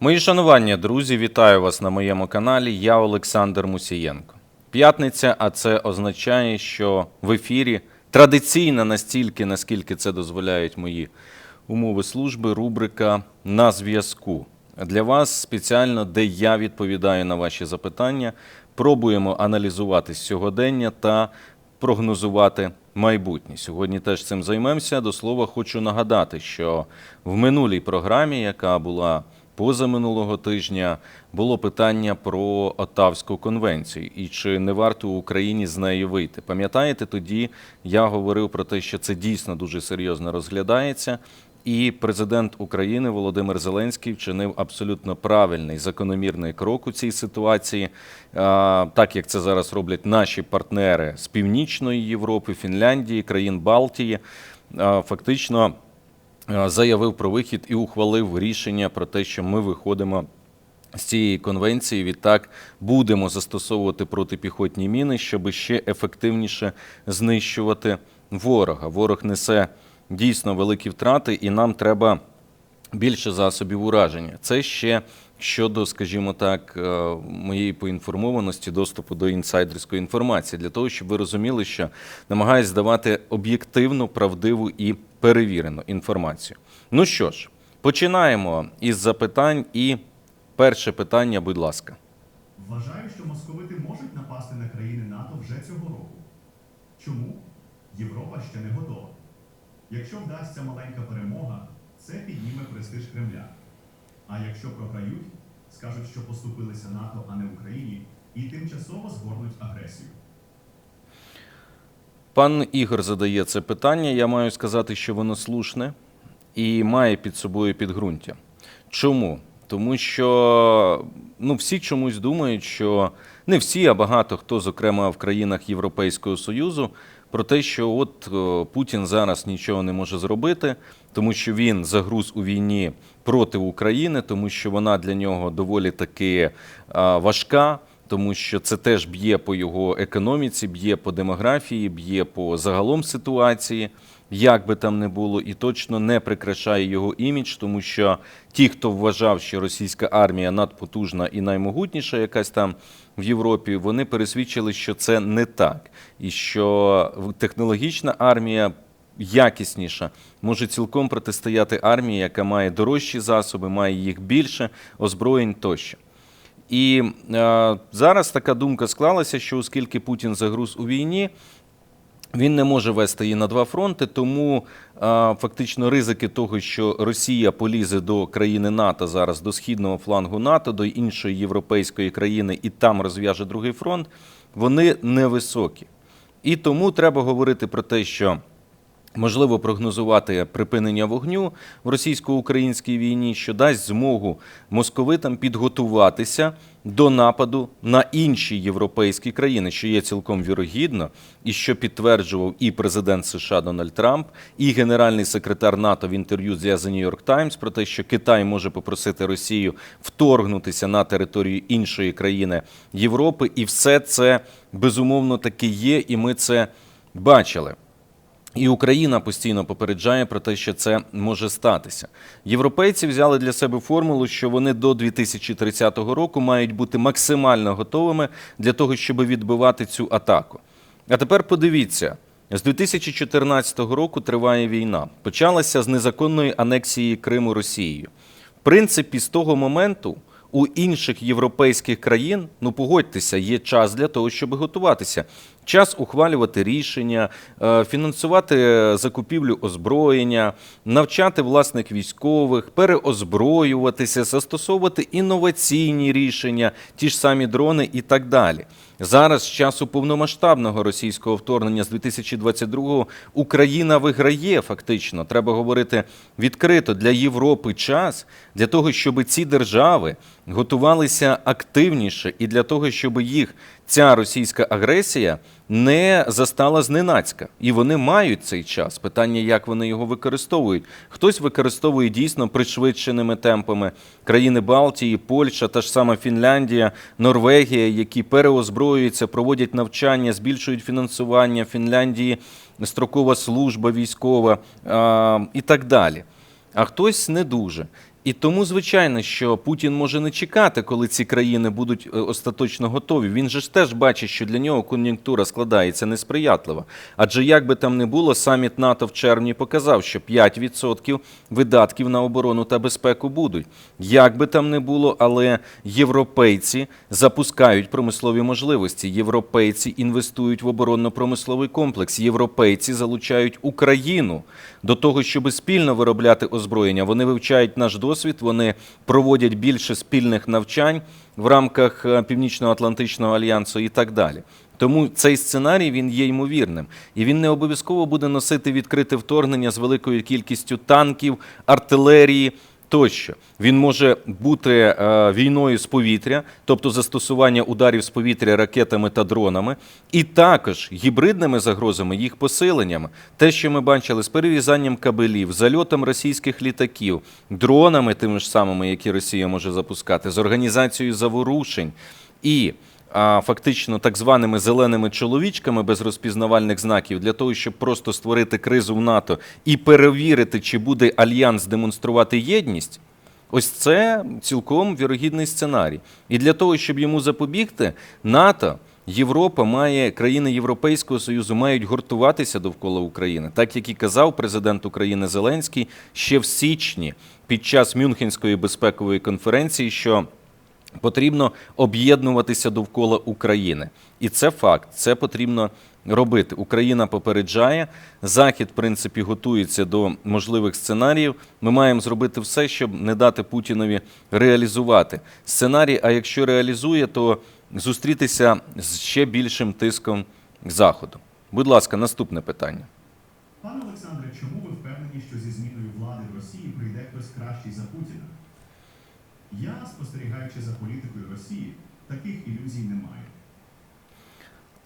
Мої шанування, друзі, вітаю вас на моєму каналі. Я Олександр Мусієнко. П'ятниця, а це означає, що в ефірі традиційна настільки, наскільки це дозволяють мої умови служби, рубрика на зв'язку. Для вас спеціально, де я відповідаю на ваші запитання, пробуємо аналізувати сьогодення та прогнозувати майбутнє. Сьогодні теж цим займемося. До слова, хочу нагадати, що в минулій програмі, яка була позаминулого тижня, було питання про Отавську конвенцію і чи не варто Україні з неї вийти. Пам'ятаєте, тоді я говорив про те, що це дійсно дуже серйозно розглядається. І президент України Володимир Зеленський вчинив абсолютно правильний закономірний крок у цій ситуації, так як це зараз роблять наші партнери з північної Європи, Фінляндії, країн Балтії. Фактично заявив про вихід і ухвалив рішення про те, що ми виходимо з цієї конвенції. Відтак будемо застосовувати протипіхотні міни, щоб ще ефективніше знищувати ворога. Ворог несе дійсно великі втрати, і нам треба більше засобів ураження. Це ще щодо, скажімо так, е, моєї поінформованості, доступу до інсайдерської інформації, для того, щоб ви розуміли, що намагаюсь здавати об'єктивну, правдиву і перевірену інформацію. Ну що ж, починаємо із запитань. І перше питання, будь ласка. Вважаю, що московити можуть напасти на країни НАТО вже цього року. Чому? Європа ще не готова. Якщо вдасться маленька перемога, це підніме престиж Кремля. А якщо програють, скажуть, що поступилися НАТО, а не Україні, і тимчасово згорнуть агресію. Пан Ігор задає це питання. Я маю сказати, що воно слушне і має під собою підґрунтя. Чому? Тому що ну, всі чомусь думають, що не всі, а багато хто, зокрема в країнах Європейського Союзу, про те, що от Путін зараз нічого не може зробити, тому що він загруз у війні проти України, тому що вона для нього доволі таки важка тому що це теж б'є по його економіці, б'є по демографії, б'є по загалом ситуації, як би там не було, і точно не прикрашає його імідж, тому що ті, хто вважав, що російська армія надпотужна і наймогутніша, якась там в Європі, вони пересвідчили, що це не так, і що технологічна армія. Якісніша може цілком протистояти армії, яка має дорожчі засоби, має їх більше, озброєнь тощо. І е, зараз така думка склалася, що оскільки Путін загруз у війні, він не може вести її на два фронти, тому е, фактично ризики того, що Росія полізе до країни НАТО зараз, до східного флангу НАТО, до іншої європейської країни і там розв'яже другий фронт, вони невисокі. І тому треба говорити про те, що можливо прогнозувати припинення вогню в російсько-українській війні, що дасть змогу московитам підготуватися до нападу на інші європейські країни, що є цілком вірогідно, і що підтверджував і президент США Дональд Трамп, і генеральний секретар НАТО в інтерв'ю з The New York Times про те, що Китай може попросити Росію вторгнутися на територію іншої країни Європи, і все це безумовно таки є, і ми це бачили. І Україна постійно попереджає про те, що це може статися. Європейці взяли для себе формулу, що вони до 2030 року мають бути максимально готовими для того, щоб відбивати цю атаку. А тепер подивіться: з 2014 року триває війна. Почалася з незаконної анексії Криму Росією. В принципі, з того моменту у інших європейських країн, ну погодьтеся, є час для того, щоб готуватися. Час ухвалювати рішення, е, фінансувати закупівлю озброєння, навчати власних військових, переозброюватися, застосовувати інноваційні рішення, ті ж самі дрони і так далі. Зараз з часу повномасштабного російського вторгнення з 2022-го Україна виграє фактично. Треба говорити відкрито для Європи час для того, щоб ці держави готувалися активніше і для того, щоб їх ця російська агресія не застала зненацька. І вони мають цей час. Питання, як вони його використовують. Хтось використовує дійсно пришвидшеними темпами країни Балтії, Польща, та ж сама Фінляндія, Норвегія, які переозброюються, проводять навчання, збільшують фінансування Фінляндії, строкова служба військова а, і так далі. А хтось не дуже. І тому, звичайно, що Путін може не чекати, коли ці країни будуть е, остаточно готові. Він же ж теж бачить, що для нього кон'юнктура складається несприятлива. Адже як би там не було, саміт НАТО в червні показав, що 5% видатків на оборону та безпеку будуть. Як би там не було, але європейці запускають промислові можливості. Європейці інвестують в оборонно-промисловий комплекс. Європейці залучають Україну до того, щоб спільно виробляти озброєння. Вони вивчають наш досвід, вони проводять більше спільних навчань в рамках е, Північно-Атлантичного альянсу і так далі. Тому цей сценарій він є ймовірним, і він не обов'язково буде носити відкрите вторгнення з великою кількістю танків, артилерії. Тощо він може бути е, війною з повітря, тобто застосування ударів з повітря ракетами та дронами, і також гібридними загрозами, їх посиленнями. Те, що ми бачили з перерізанням кабелів, зальотом російських літаків, дронами, тими ж самими, які Росія може запускати, з організацією заворушень і фактично так званими зеленими чоловічками без розпізнавальних знаків для того, щоб просто створити кризу в НАТО і перевірити, чи буде альянс демонструвати єдність. Ось це цілком вірогідний сценарій. І для того, щоб йому запобігти, НАТО, Європа має країни Європейського Союзу мають гуртуватися довкола України, так як і казав президент України Зеленський ще в січні під час Мюнхенської безпекової конференції, що потрібно об'єднуватися довкола України. І це факт, це потрібно робити. Україна попереджає, Захід, в принципі, готується до можливих сценаріїв. Ми маємо зробити все, щоб не дати Путінові реалізувати сценарій. А якщо реалізує, то зустрітися з ще більшим тиском Заходу. Будь ласка, наступне питання. Пане Олександре, чому ви впевнені, що зі зміною влади в Росії прийде хтось кращий за Путіна? Я, спостерігаючи за політикою Росії, таких ілюзій не маю.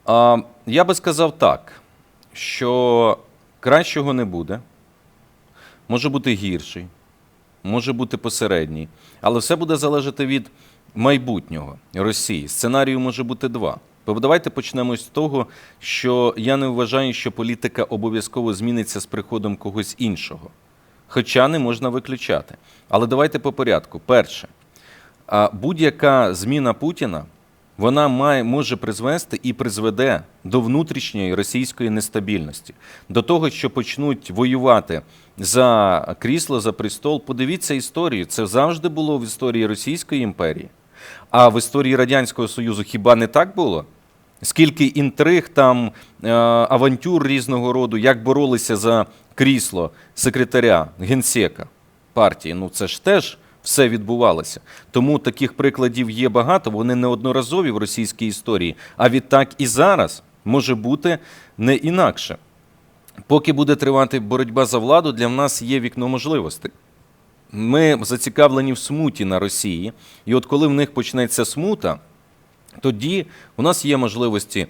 А, я би сказав так, що кращого не буде, може бути гірший, може бути посередній, але все буде залежати від майбутнього Росії. Сценарію може бути два. Бо Давайте почнемо з того, що я не вважаю, що політика обов'язково зміниться з приходом когось іншого. Хоча не можна виключати. Але давайте по порядку. Перше, будь-яка зміна Путіна вона має може призвести і призведе до внутрішньої російської нестабільності, до того, що почнуть воювати за крісло, за престол. Подивіться історію. Це завжди було в історії Російської імперії. А в історії Радянського Союзу хіба не так було? Скільки інтриг там, е, авантюр різного роду, як боролися за крісло секретаря генсека партії. Ну це ж теж все відбувалося. Тому таких прикладів є багато. Вони неодноразові в російській історії. А відтак і зараз може бути не інакше. Поки буде тривати боротьба за владу, для нас є вікно можливостей. Ми зацікавлені в смуті на Росії, і от коли в них почнеться смута, тоді у нас є можливості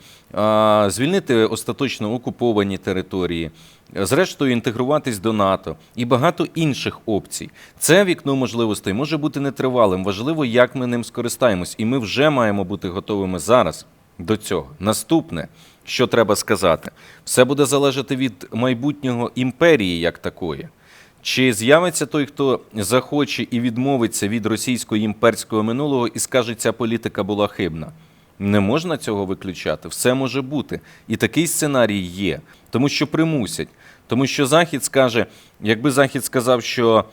звільнити остаточно окуповані території, зрештою інтегруватись до НАТО і багато інших опцій. Це вікно можливостей може бути нетривалим. Важливо, як ми ним скористаємось, і ми вже маємо бути готовими зараз до цього. Наступне, що треба сказати, все буде залежати від майбутнього імперії як такої. Чи з'явиться той, хто захоче і відмовиться від російського імперського минулого і скаже, ця політика була хибна? Не можна цього виключати. Все може бути. І такий сценарій є, тому що примусять. Тому що Захід скаже, якби Захід сказав, що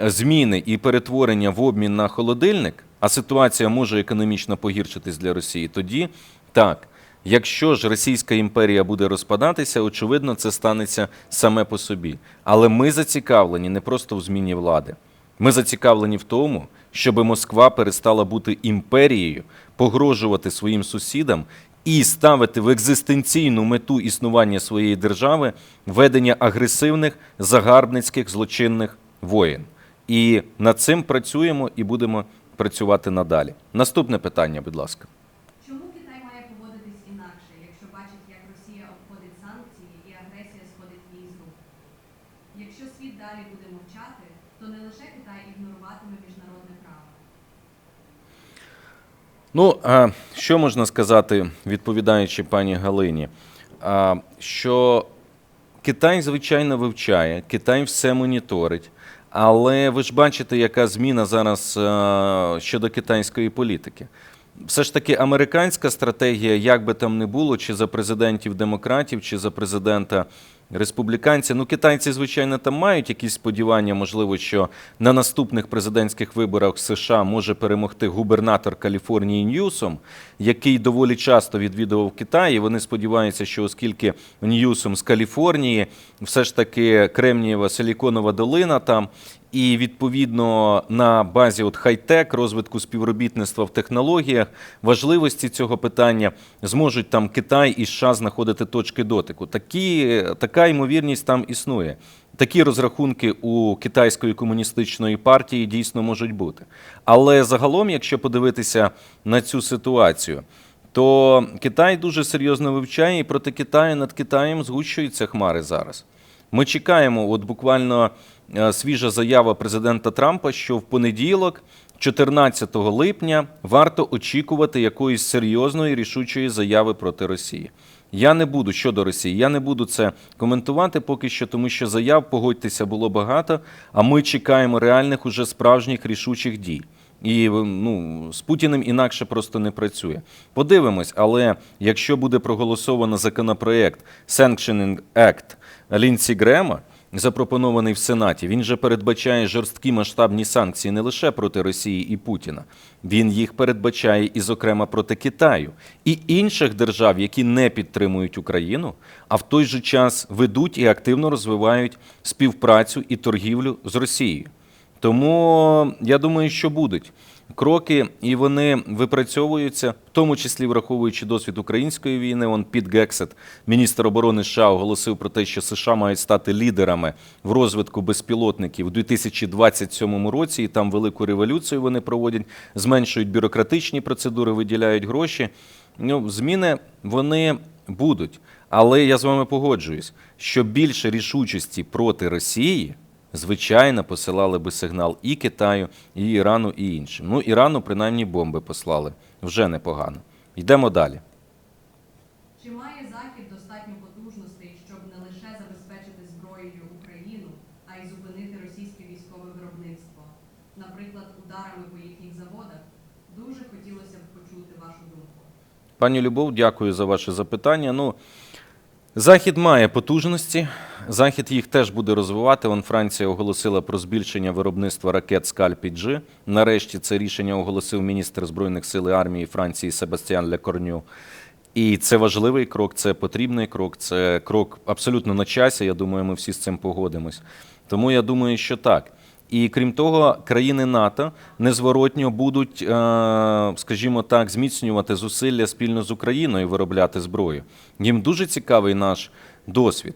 зміни і перетворення в обмін на холодильник, а ситуація може економічно погіршитись для Росії, тоді так. Якщо ж Російська імперія буде розпадатися, очевидно, це станеться саме по собі. Але ми зацікавлені не просто в зміні влади. Ми зацікавлені в тому, щоб Москва перестала бути імперією, погрожувати своїм сусідам і ставити в екзистенційну мету існування своєї держави ведення агресивних, загарбницьких, злочинних воєн. І над цим працюємо і будемо працювати надалі. Наступне питання, будь ласка. Чому Китай має поводитись інакше, якщо бачить, як Росія обходить санкції і агресія сходить їй з рук? Якщо світ далі буде мовчати, то не лише Китай ігноруватиме міжнародне право. Ну, що можна сказати, відповідаючи пані Галині? Що Китай, звичайно, вивчає, Китай все моніторить, Але ви ж бачите, яка зміна зараз щодо китайської політики. Все ж таки, американська стратегія, як би там не було, чи за президентів демократів, чи за президента республіканця. Ну, китайці, звичайно, там мають якісь сподівання, можливо, що на наступних президентських виборах США може перемогти губернатор Каліфорнії Ньюсом, який доволі часто відвідував Китай. І вони сподіваються, що оскільки Ньюсом з Каліфорнії, все ж таки Кремнієва силіконова долина там. І відповідно на базі от хай-тек, розвитку співробітництва в технологіях, важливості цього питання зможуть там Китай і США знаходити точки дотику. Такі, така ймовірність там існує. Такі розрахунки у китайської комуністичної партії дійсно можуть бути. Але загалом, якщо подивитися на цю ситуацію, то Китай дуже серйозно вивчає, і проти Китаю над Китаєм згущуються хмари зараз. Ми чекаємо, от буквально свіжа заява президента Трампа, що в понеділок, 14 липня, варто очікувати якоїсь серйозної рішучої заяви проти Росії. Я не буду щодо Росії, я не буду це коментувати поки що, тому що заяв, погодьтеся, було багато. А ми чекаємо реальних уже справжніх рішучих дій. І ну, з Путіним інакше просто не працює. Подивимось, але якщо буде проголосовано законопроект Sanctioning Act Лінсі Грема, запропонований в Сенаті, він же передбачає жорсткі масштабні санкції не лише проти Росії і Путіна, він їх передбачає і, зокрема, проти Китаю. І інших держав, які не підтримують Україну, а в той же час ведуть і активно розвивають співпрацю і торгівлю з Росією. Тому я думаю, що будуть кроки, і вони випрацьовуються, в тому числі враховуючи досвід української війни. Он Піт Гексет, міністр оборони США, оголосив про те, що США мають стати лідерами в розвитку безпілотників у 2027 році. І там велику революцію вони проводять, зменшують бюрократичні процедури, виділяють гроші. Ну, зміни вони будуть. Але я з вами погоджуюсь, що більше рішучості проти Росії звичайно, посилали би сигнал і Китаю, і Ірану, і іншим. Ну, Ірану принаймні бомби послали. Вже непогано. Йдемо далі. Чи має Захід достатньо потужностей, щоб не лише забезпечити зброєю Україну, а й зупинити російське військове виробництво, наприклад, ударами по їхніх заводах? Дуже хотілося б почути вашу думку. Пані Любов, дякую за ваше запитання. Ну, Захід має потужності. Захід їх теж буде розвивати. Вон Франція оголосила про збільшення виробництва ракет Скальпі-Джи. Нарешті це рішення оголосив міністр збройних сил армії Франції Себастьян Лекорню. І це важливий крок, це потрібний крок, це крок абсолютно на часі. Я думаю, ми всі з цим погодимось. Тому я думаю, що так. І крім того, країни НАТО незворотньо будуть, е, скажімо так, зміцнювати зусилля спільно з Україною виробляти зброю. Їм дуже цікавий наш досвід.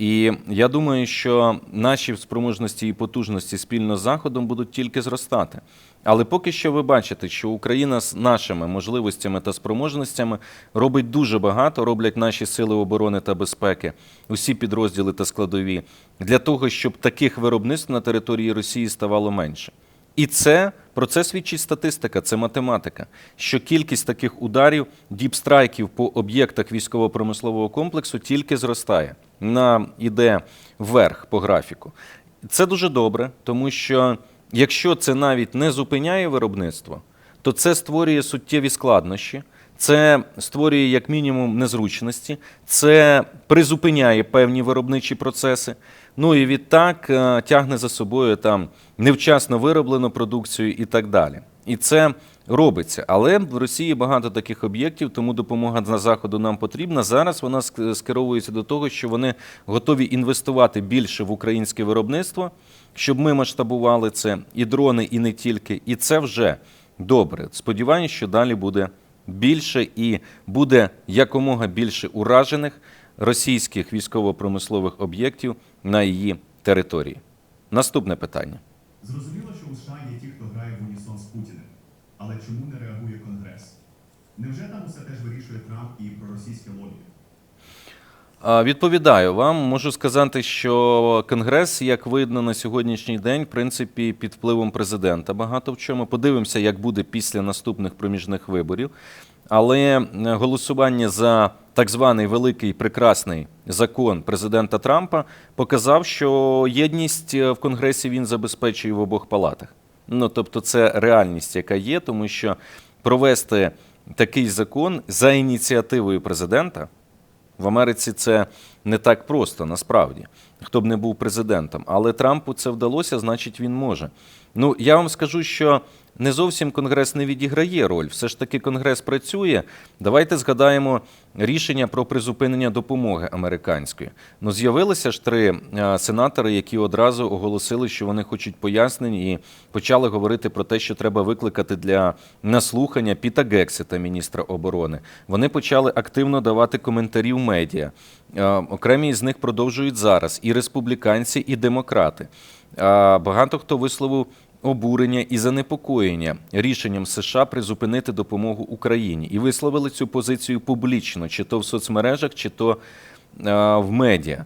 І я думаю, що наші спроможності і потужності спільно з Заходом будуть тільки зростати. Але поки що ви бачите, що Україна з нашими можливостями та спроможностями робить дуже багато, роблять наші сили оборони та безпеки, усі підрозділи та складові, для того, щоб таких виробництв на території Росії ставало менше. І це про це свідчить статистика, це математика. Що кількість таких ударів, діпстрайків по об'єктах військово-промислового комплексу тільки зростає, на іде вверх по графіку. Це дуже добре, тому що якщо це навіть не зупиняє виробництво, то це створює суттєві складнощі. Це створює як мінімум незручності, це призупиняє певні виробничі процеси. Ну і відтак е, тягне за собою там невчасно вироблену продукцію і так далі. І це робиться. Але в Росії багато таких об'єктів, тому допомога на заходу нам потрібна. Зараз вона скеровується до того, що вони готові інвестувати більше в українське виробництво, щоб ми масштабували це і дрони, і не тільки. І це вже добре. Сподіваюся, що далі буде більше і буде якомога більше уражених російських військово-промислових об'єктів на її території. Наступне питання. Зрозуміло, що у США є ті, хто грає в унісон з Путіним. Але чому не реагує Конгрес? Невже там усе теж вирішує Трамп і проросійське лобі? Відповідаю вам, можу сказати, що Конгрес, як видно на сьогоднішній день, в принципі, під впливом президента багато в чому. Подивимося, як буде після наступних проміжних виборів. Але е, голосування за так званий великий прекрасний закон президента Трампа показав, що єдність е, в Конгресі він забезпечує в обох палатах. Ну тобто, це реальність, яка є, тому що провести такий закон за ініціативою президента в Америці це не так просто насправді, хто б не був президентом. Але Трампу це вдалося, значить він може. Ну я вам скажу, що не зовсім Конгрес не відіграє роль. Все ж таки Конгрес працює. Давайте згадаємо рішення про призупинення допомоги американської. Ну з'явилися ж три е, сенатори, які одразу оголосили, що вони хочуть пояснень, і почали говорити про те, що треба викликати для наслухання Піта Гексета, міністра оборони. Вони почали активно давати коментарі в медіа. Е, Окремі з них продовжують зараз і республіканці, і демократи. Багато хто висловив обурення і занепокоєння рішенням США призупинити допомогу Україні і висловили цю позицію публічно, чи то в соцмережах, чи то а, в медіа.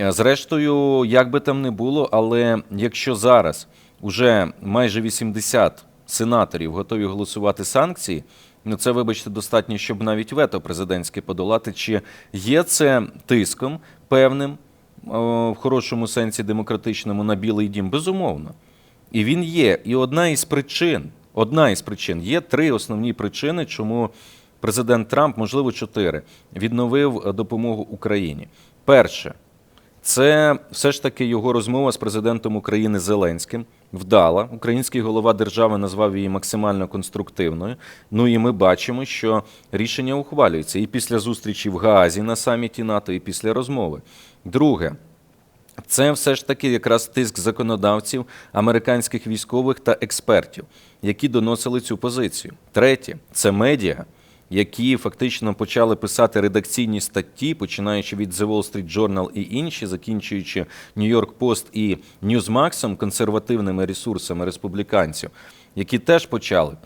Е, Зрештою, як би там не було, але якщо зараз уже майже 80 сенаторів готові голосувати санкції, ну це, вибачте, достатньо, щоб навіть вето президентське подолати. Чи є це тиском певним о, в хорошому сенсі демократичному на Білий дім? Безумовно. І він є. І одна із причин, одна із причин, є три основні причини, чому президент Трамп, можливо, чотири, відновив е, допомогу Україні. Перше, це все ж таки його розмова з президентом України Зеленським. Вдала. Український голова держави назвав її максимально конструктивною. Ну і ми бачимо, що рішення ухвалюється і після зустрічі в Гаазі на саміті НАТО, і після розмови. Друге, це все ж таки якраз тиск законодавців, американських військових та експертів, які доносили цю позицію. Третє це медіа, які фактично почали писати редакційні статті, починаючи від The Wall Street Journal і інші, закінчуючи New York Post і Newsmax, консервативними ресурсами республіканців, які теж почали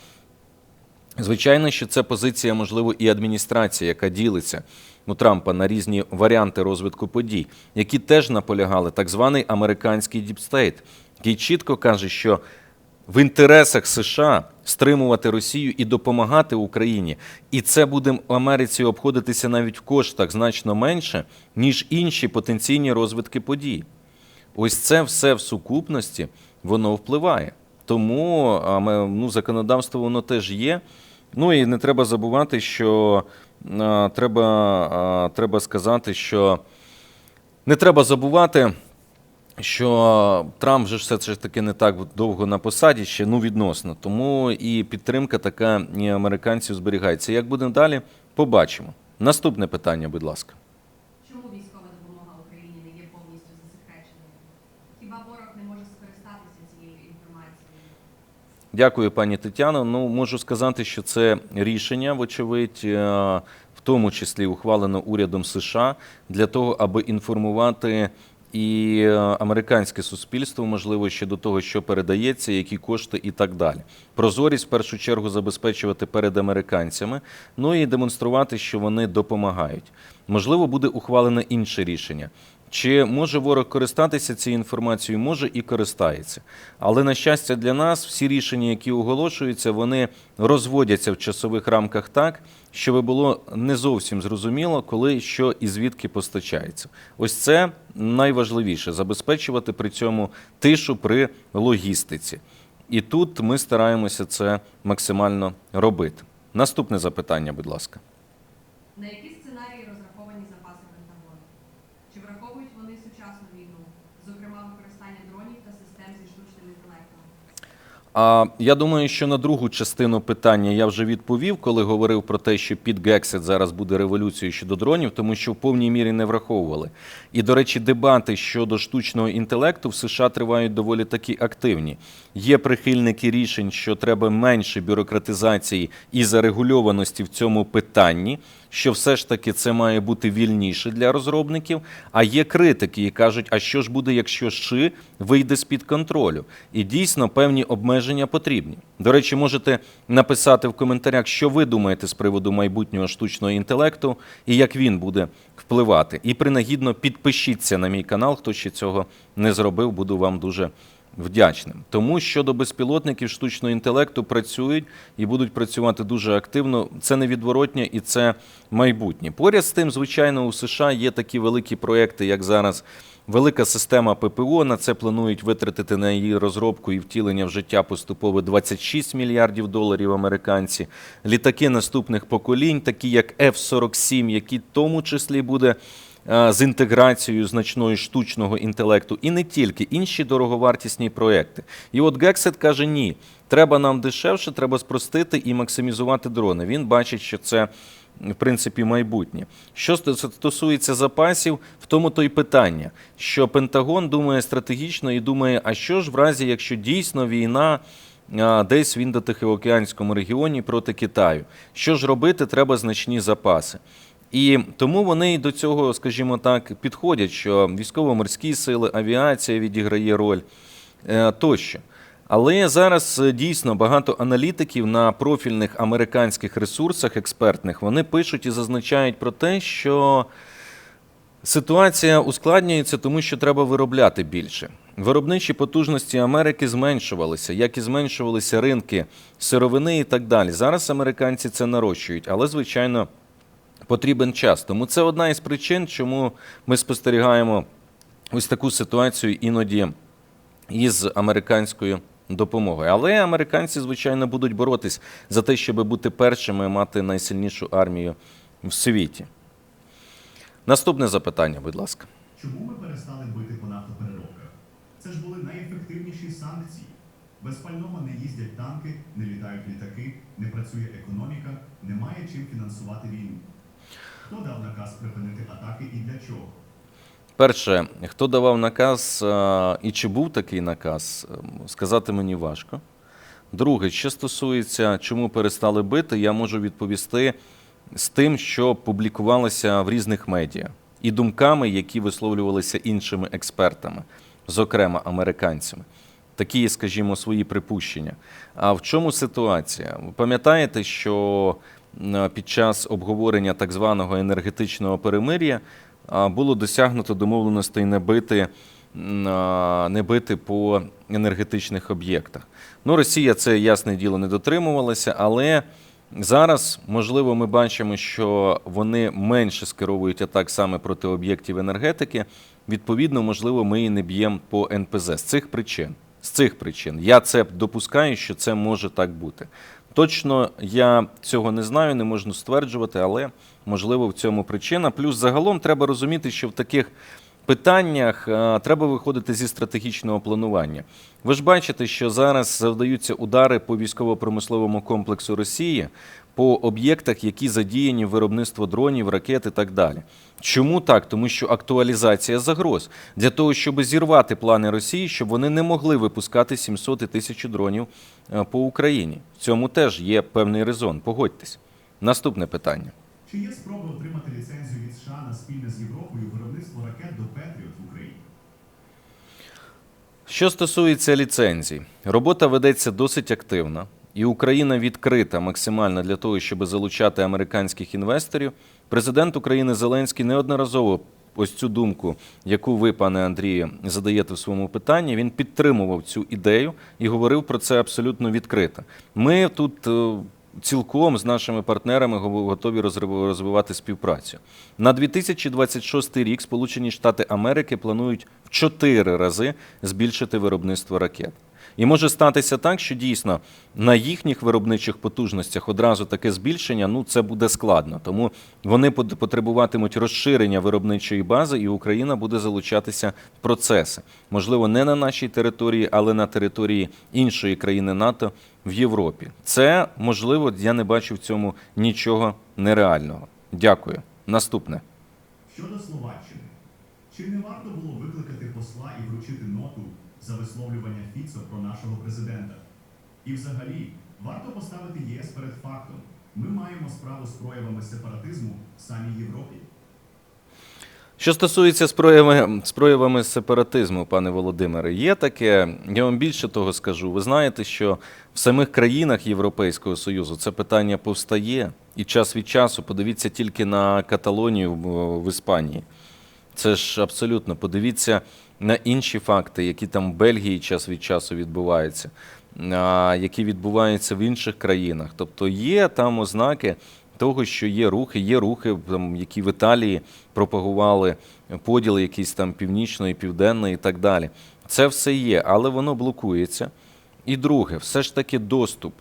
Звичайно, що це позиція, можливо, і адміністрації, яка ділиться у Трампа на різні варіанти розвитку подій, які теж наполягали так званий американський діпстейт, який чітко каже, що в інтересах США стримувати Росію і допомагати Україні, і це буде в Америці обходитися навіть в коштах значно менше, ніж інші потенційні розвитки подій. Ось це все в сукупності воно впливає. Тому ну, законодавство воно теж є. Ну і не треба забувати, що треба, треба сказати, що не треба забувати, що Трамп вже все ж таки не так довго на посаді ще, ну відносно. Тому і підтримка така і американців зберігається. Як буде далі, побачимо. Наступне питання, будь ласка. Чому військова допомога Україні не є повністю засекреченою? Хіба ворог не може скористатися цією інформацією? Дякую, пані Тетяно. Ну, можу сказати, що це рішення, вочевидь, е, в тому числі ухвалено урядом США для того, аби інформувати і е, американське суспільство, можливо, ще до того, що передається, які кошти і так далі. Прозорість в першу чергу забезпечувати перед американцями, ну і демонструвати, що вони допомагають. Можливо, буде ухвалене інше рішення. Чи може ворог користатися цією інформацією? Може і користається. Але на щастя для нас, всі рішення, які оголошуються, вони розводяться в часових рамках так, щоб було не зовсім зрозуміло, коли що і звідки постачається. Ось це найважливіше забезпечувати при цьому тишу при логістиці. І тут ми стараємося це максимально робити. Наступне запитання, будь ласка. На які сценарії розраховані запаси Пентагону? Чи враховують вони сучасну війну, зокрема використання дронів та систем зі штучним інтелектом? А я думаю, що на другу частину питання я вже відповів, коли говорив про те, що під Гексет зараз буде революцією щодо дронів, тому що в повній мірі не враховували. І, до речі, дебати щодо штучного інтелекту в США тривають доволі таки активні. Є прихильники рішень, що треба менше бюрократизації і зарегульованості в цьому питанні, що все ж таки це має бути вільніше для розробників. А є критики, які кажуть, а що ж буде, якщо ШИ вийде з-під контролю? І дійсно певні обмеження потрібні. До речі, можете написати в коментарях, що ви думаєте з приводу майбутнього штучного інтелекту і як він буде впливати. І принагідно підпишіться на мій канал, хто ще цього не зробив, буду вам дуже вдячним. Тому щодо безпілотників штучного інтелекту працюють і будуть працювати дуже активно. Це невідворотнє і це майбутнє. Поряд з тим, звичайно, у США є такі великі проекти, як зараз. Велика система ППО на це планують витратити на її розробку і втілення в життя поступово 26 мільярдів доларів американці. Літаки наступних поколінь, такі як F-47, які в тому числі буде з інтеграцією значної штучного інтелекту, і не тільки інші дороговартісні проекти. І от Гексет каже: ні, треба нам дешевше, треба спростити і максимізувати дрони. Він бачить, що це. В принципі, майбутнє. Що стосується запасів, в тому то й питання, що Пентагон думає стратегічно і думає, а що ж в разі, якщо дійсно війна десь в індотихоокеанському регіоні проти Китаю. Що ж робити? Треба значні запаси. І тому вони до цього, скажімо так, підходять, що військово-морські сили, авіація відіграє роль е, тощо. Але зараз е, дійсно багато аналітиків на профільних американських ресурсах експертних вони пишуть і зазначають про те, що Ситуація ускладнюється, тому що треба виробляти більше. Виробничі потужності Америки зменшувалися, як і зменшувалися ринки сировини і так далі. Зараз американці це нарощують, але звичайно потрібен час. Тому це одна із причин, чому ми спостерігаємо ось таку ситуацію іноді із американською допомогою. Але американці, звичайно, будуть боротись за те, щоб бути першими, мати найсильнішу армію в світі. Наступне запитання, будь ласка. Чому ми перестали бити по нафтопереробках? Це ж були найефективніші санкції. Без пального не їздять танки, не літають літаки, не працює економіка, немає чим фінансувати війну. Хто дав наказ припинити атаки і для чого? Перше, хто давав наказ і чи був такий наказ, ем, сказати мені важко. Друге, що стосується, чому перестали бити, я можу відповісти з тим, що публікувалося в різних медіа, і думками, які висловлювалися іншими експертами, зокрема американцями. Такі, скажімо, свої припущення. А в чому ситуація? Ви пам'ятаєте, що під час обговорення так званого енергетичного перемир'я було досягнуто домовленостей не бити, не бити по енергетичних об'єктах. Ну, Росія це ясне діло не дотримувалася, але зараз, можливо, ми бачимо, що вони менше скеровують атак саме проти об'єктів енергетики. Відповідно, можливо, ми і не б'ємо по НПЗ з цих причин. З цих причин я це допускаю, що це може так бути. Точно я цього не знаю, не можу стверджувати, але можливо в цьому причина. Плюс загалом треба розуміти, що в таких питаннях е, треба виходити зі стратегічного планування. Ви ж бачите, що зараз завдаються удари по військово-промисловому комплексу Росії, по об'єктах, які задіяні в виробництво дронів, ракет і так далі. Чому так? Тому що актуалізація загроз для того, щоб зірвати плани Росії, щоб вони не могли випускати 700 і 1000 дронів е, по Україні. В цьому теж є певний резон. Погодьтесь. Наступне питання. Чи є спроби отримати ліцензію від США на спільне з Європою виробництво ракет до Петріот в Україні? Що стосується ліцензій, робота ведеться досить активно, і Україна відкрита максимально для того, щоб залучати американських інвесторів. Президент України Зеленський неодноразово ось цю думку, яку ви, пане Андрію, задаєте в своєму питанні, він підтримував цю ідею і говорив про це абсолютно відкрито. Ми тут е, цілком з нашими партнерами готові розвивати співпрацю. На 2026 рік Сполучені Штати Америки планують в чотири рази збільшити виробництво ракет. І може статися так, що дійсно на їхніх виробничих потужностях одразу таке збільшення ну це буде складно. Тому вони потребуватимуть розширення виробничої бази, і Україна буде залучатися в процеси. Можливо, не на нашій території, але на території іншої країни НАТО в Європі. Це можливо, я не бачу в цьому нічого нереального. Дякую. Наступне. Щодо Словаччини, чи не варто було викликати посла і вручити ноту за висловлювання Фіцо про нашого президента? І взагалі, варто поставити ЄС перед фактом. Ми маємо справу з проявами сепаратизму в самій Європі. Що стосується з проявами, з проявами сепаратизму, пане Володимире, є таке. Я вам більше того скажу. Ви знаєте, що в самих країнах Європейського Союзу це питання повстає, і час від часу подивіться тільки на Каталонію в, Іспанії. Це ж абсолютно подивіться на інші факти, які там в Бельгії час від часу відбуваються, які відбуваються в інших країнах. Тобто є там ознаки того, що є рухи, є рухи, там, які в Італії пропагували поділ якийсь там північної, південної і так далі. Це все є, але воно блокується. І друге, все ж таки доступ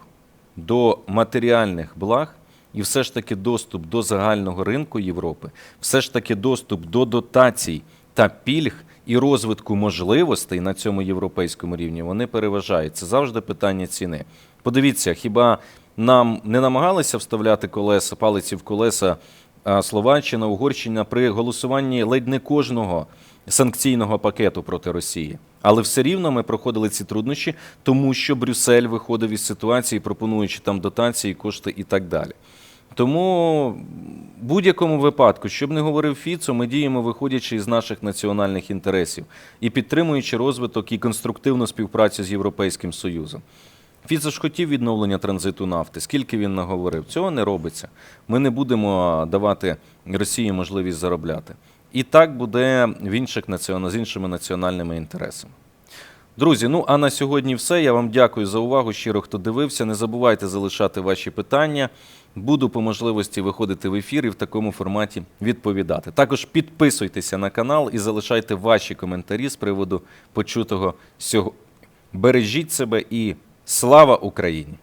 до матеріальних благ і все ж таки доступ до загального ринку Європи, все ж таки доступ до дотацій та пільг і розвитку можливостей на цьому європейському рівні, вони переважають. Це завжди питання ціни. Подивіться, хіба нам не намагалися вставляти колеса, палиці в колеса Словаччина, Угорщина при голосуванні ледь не кожного санкційного пакету проти Росії. Але все рівно ми проходили ці труднощі, тому що Брюссель виходив із ситуації, пропонуючи там дотації, кошти і так далі. Тому в будь-якому випадку, щоб не говорив Фіцо, ми діємо виходячи із наших національних інтересів і підтримуючи розвиток і конструктивну співпрацю з Європейським Союзом. Фіцо ж хотів відновлення транзиту нафти. Скільки він наговорив? Цього не робиться. Ми не будемо давати Росії можливість заробляти. І так буде в інших націона... з іншими національними інтересами. Друзі, ну а на сьогодні все. Я вам дякую за увагу. Щиро, хто дивився. Не забувайте залишати ваші питання. Буду по можливості виходити в ефір і в такому форматі відповідати. Також підписуйтеся на канал і залишайте ваші коментарі з приводу почутого сьогодні. Бережіть себе і слава Україні!